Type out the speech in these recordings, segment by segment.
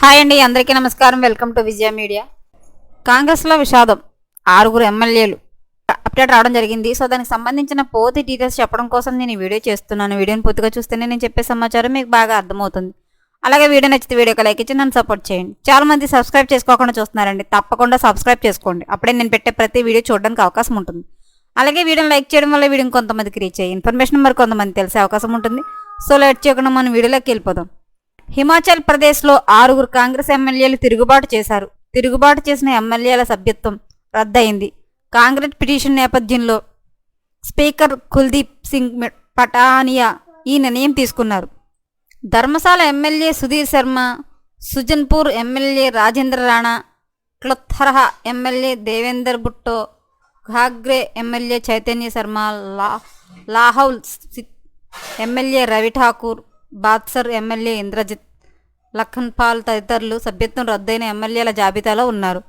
Hi అండి అందరికీ నమస్కారం. Welcome to Vijaya media. కాంగ్రెస్లో విషాదం. ఆరుగురు ఎమ్మెల్యేలు అప్డేట్ రావడం జరిగింది. సో దానికి సంబంధించిన పూర్తి డీటెయిల్స్ చెప్పడం కోసం నేను ఈ వీడియో చేస్తున్నాను. వీడియోని పూర్తిగా చూస్తేనే నేను చెప్పే సమాచారం మీకు బాగా అర్థమవుతుంది. అలాగే వీడియో నచ్చితే వీడియోకి లైక్ ఇచ్చి నన్ను సపోర్ట్ చేయండి. చాలా మంది సబ్స్క్రైబ్ చేసుకోకుండా చూస్తున్నారండి. తప్పకుండా సబ్స్క్రైబ్ చేసుకోండి. అప్పుడే నేను పెట్టే ప్రతి వీడియో చూడడానికి అవకాశం ఉంటుంది. అలాగే వీడియోని లైక్ చేయడం వల్ల వీడియో కొంతమందికి రీచ్ అయ్యి ఇన్ఫర్మేషన్ మరి కొంతమంది తెలిసే అవకాశం ఉంటుంది. సో లైట్ చేయకుండా మనం వీడియోలోకి వెళ్ళిపోదాం. హిమాచల్ ప్రదేశ్లో ఆరుగురు కాంగ్రెస్ ఎమ్మెల్యేలు తిరుగుబాటు చేశారు. తిరుగుబాటు చేసిన ఎమ్మెల్యేల సభ్యత్వం రద్దయింది. కాంగ్రెస్ పిటిషన్ నేపథ్యంలో స్పీకర్ కుల్దీప్ సింగ్ పటానియా ఈ నిర్ణయం తీసుకున్నారు. ధర్మశాల ఎమ్మెల్యే సుధీర్ శర్మ సుజన్పూర్ ఎమ్మెల్యే రాజేంద్ర రాణా క్లొత్థరహ ఎమ్మెల్యే దేవేందర్ భుట్టో ఘాగ్రే ఎమ్మెల్యే చైతన్య శర్మ లా లాహౌల్ ఎమ్మెల్యే రవి ఠాకూర్ బాద్సర్ ఎమ్మెల్యే ఇంద్రజిత్ లఖన్పాల్ తదితరులు సభ్యత్వం రద్దయిన ఎమ్మెల్యేల జాబితాలో ఉన్నారు.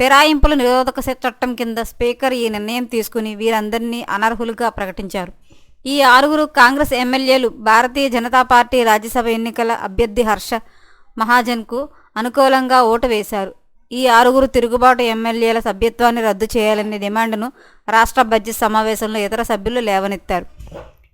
ఫిరాయింపుల నిరోధక చట్టం కింద స్పీకర్ ఈ నిర్ణయం తీసుకుని వీరందరినీ అనర్హులుగా ప్రకటించారు. ఈ ఆరుగురు కాంగ్రెస్ ఎమ్మెల్యేలు భారతీయ జనతా పార్టీ రాజ్యసభ ఎన్నికల అభ్యర్థి హర్ష మహాజన్కు అనుకూలంగా ఓటు వేశారు. ఈ ఆరుగురు తిరుగుబాటు ఎమ్మెల్యేల సభ్యత్వాన్ని రద్దు చేయాలనే డిమాండ్ను రాష్ట్ర బడ్జెట్ సమావేశంలో ఇతర సభ్యులు లేవనెత్తారు.